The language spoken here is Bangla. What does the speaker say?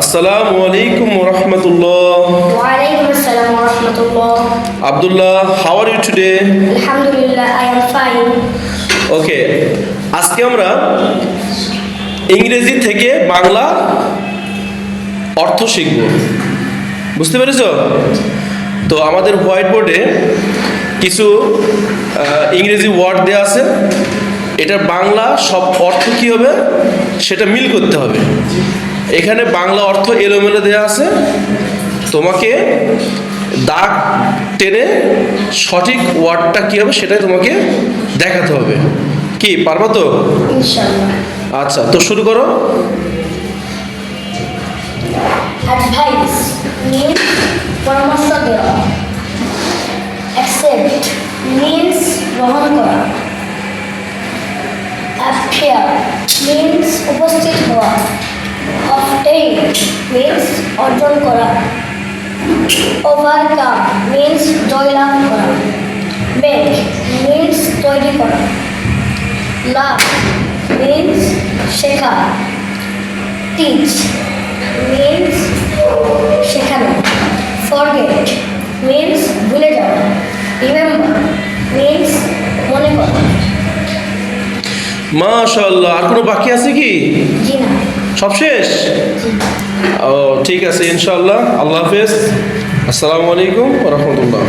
আসসালামু আলাইকুম রহমতুল্লাহ। Abdullah how are you today আলহামদুলিল্লাহ আই এম ফাইন ওকে আজকে আমরা ইংরেজি থেকে বাংলা অর্থ শিখব। বুঝতে পেরেছ? তো আমাদের হোয়াইট বোর্ডে কিছু ইংরেজি ওয়ার্ড দেওয়া আছে। এটার বাংলা সব অর্থ কী হবে? সেটা মিল করতে হবে। এখানে বাংলা অর্থ এলোমেলো দেওয়া আছে। তোমাকে দাগ টেনে সঠিক ওয়ার্ডটা কী হবে সেটাই তোমাকে দেখাতে হবে। কি পারবা তো? আচ্ছা তো শুরু করো। পরামর্শ দেওয়া। গ্রহণ means means অর্জন করা overcome means জয়লাভ করা make means তৈরি করা লাভ means শেখা teach means শেখানো forget means ভুলে যাওয়া remember means মনে করা মাশাল্লাহ আর কোনো বাকি আছে কি জি না সব শেষ ও ঠিক আছে ইনশাল্লাহ আল্লাহ হাফেজ। আসসালামু আলাইকুম রহমতুল্লাহ।